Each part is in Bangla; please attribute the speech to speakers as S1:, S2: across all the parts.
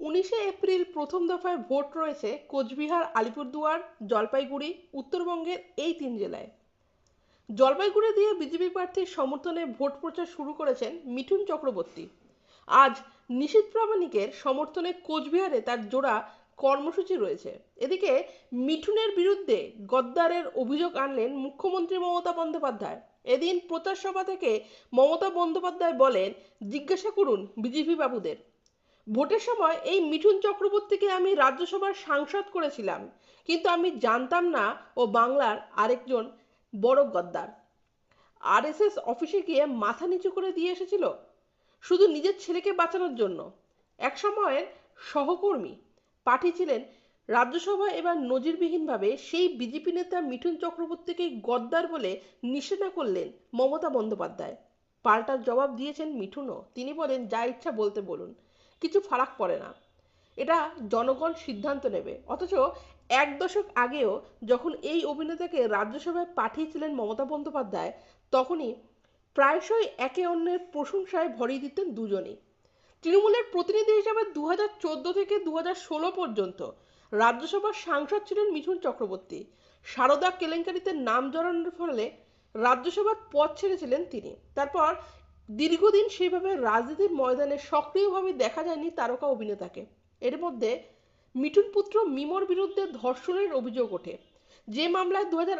S1: উনিশে এপ্রিল প্রথম দফায় ভোট রয়েছে কোচবিহার, আলিপুরদুয়ার, জলপাইগুড়ি, উত্তরবঙ্গের এই তিন জেলায়। জলপাইগুড়ি দিয়ে বিজেপি প্রার্থীর সমর্থনে ভোট প্রচার শুরু করেছেন মিঠুন চক্রবর্তী। আজ নিশীথ প্রামাণিকের সমর্থনে কোচবিহারে তার জোড়া কর্মসূচি রয়েছে। এদিকে মিঠুনের বিরুদ্ধে গদ্দারের অভিযোগ আনলেন মুখ্যমন্ত্রী মমতা বন্দ্যোপাধ্যায়। এদিন প্রচার সভা থেকে মমতা বন্দ্যোপাধ্যায় বলেন, জিজ্ঞাসা করুন বিজেপি বাবুদের। ভোটের সময় এই মিঠুন চক্রবর্তীকে আমি রাজ্যসভার সাংসদ করেছিলাম। কিন্তু আমি জানতাম না ও বাংলার আরেকজন বড় গদ্দার। আরএসএস অফিসে গিয়ে মাথা নিচু করে দিয়ে এসেছিল। শুধু নিজের ছেলেকে বাঁচানোর জন্য। এক সময়ের সহকর্মী পাঠিয়েছিলেন রাজ্যসভায় এবার নজিরবিহীনভাবে সেই বিজেপি নেতা মিঠুন চক্রবর্তীকে গদ্দার বলে নিষেধা করলেন মমতা বন্দ্যোপাধ্যায়। পাল্টার জবাব দিয়েছেন মিঠুনও। তিনি বলেন, যা ইচ্ছা বলতে বলুন। কিছু ফারাক পড়ে না। এটা জনগণ সিদ্ধান্ত নেবে। অথচ এক দশক আগেও যখন এই অভিনেতাকে রাজ্যসভায় পাঠিয়েছিলেন মমতা বন্দ্যোপাধ্যায়, তখনই প্রায়শই একে অন্যের প্রশংসায় ভরিয়ে দিতেন দুজনেই। তৃণমূলের প্রতিনিধি হিসাবে দু হাজার চোদ্দ থেকে দু ষোলো পর্যন্ত রাজ্যসভার সাংসদ ছিলেন মিঠুন চক্রবর্তী। সারদা কেলেঙ্কারিতে নাম জড়ানোর ফলে রাজ্যসভার পদ ছেড়েছিলেন তিনি। তারপর দীর্ঘদিন সেইভাবে রাজনীতির ময়দানে সক্রিয়ভাবে দেখা যায়নি তারকা অভিনেতাকে। এর মধ্যে মিঠুন পুত্র মিমর বিরুদ্ধে ধর্ষণের অভিযোগ ওঠে। যে মামলায় দু হাজার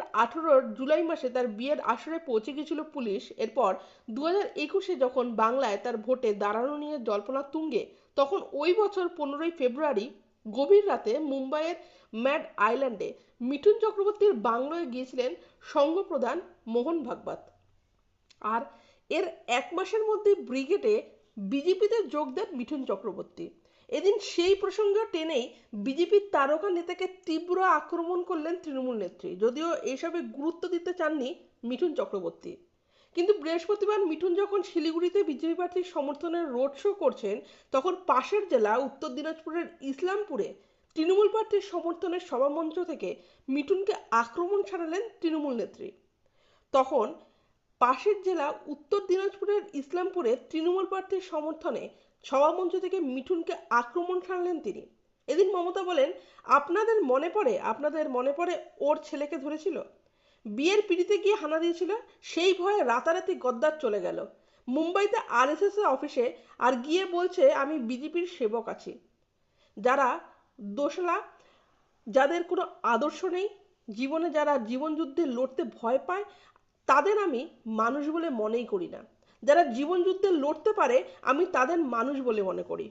S1: জুলাই মাসে তার বিয়ের আসরে পৌঁছে গিয়েছিল পুলিশ, এরপর দু হাজার একুশে যখন বাংলায় তার ভোটে দাঁড়ানো নিয়ে জল্পনা তুঙ্গে, তখন ওই বছর পনেরোই ফেব্রুয়ারি গভীর রাতে মুম্বাইয়ের ম্যাড আইল্যান্ডে মিঠুন চক্রবর্তীর বাংলোয় গিয়েছিলেন সংঘপ্রধান মোহন ভাগবত। আর এর এক মাসের মধ্যে ব্রিগেডে বিজেপিতে যোগ দেন মিঠুন চক্রবর্তী। এদিন সেই প্রসঙ্গ টেনেই বিজেপির তারকা নেতাকে তীব্র আক্রমণ করলেন তৃণমূল নেত্রী, যদিও এসবে গুরুত্ব দিতে চাননি মিঠুন চক্রবর্তী। কিন্তু বৃহস্পতিবার মিঠুন যখন শিলিগুড়িতে বিজেপি প্রার্থীর সমর্থনের রোড শো করছেন, তখন পাশের জেলা উত্তর দিনাজপুরের ইসলামপুরে তৃণমূল প্রার্থীর সমর্থনের সভামঞ্চ থেকে মিঠুনকে আক্রমণ ছাড়ালেন তৃণমূল নেত্রী। তখন পাশের জেলা উত্তর দিনাজপুরের ইসলামপুরে তৃণমূল প্রার্থীর সমর্থনে সভামঞ্চ থেকে মিঠুনকে আক্রমণ সারলেন তিনি। এদিন মমতা বলেন, আপনাদের মনে পড়ে, আপনাদের মনে পড়ে ওর ছেলেকে ধরেছিল? বিয়ের পিড়িতে গিয়ে হানা দিয়েছিল, সেই ভয়ে রাতারাতি গদ্দার চলে গেল। মুম্বাইতে আরএসএস অফিসে আর গিয়ে বলছে, আমি বিজেপির সেবক আছি। যারা দোসলা যাদের কোনো আদর্শ নেই, জীবনে যারা জীবনযুদ্ধে লড়তে ভয় পায় তাদের আমি মানুষ বলে মনেই করি না। যারা জীবনযুদ্ধে লড়তে পারে, আমি তাদের মানুষ বলে মনে করি।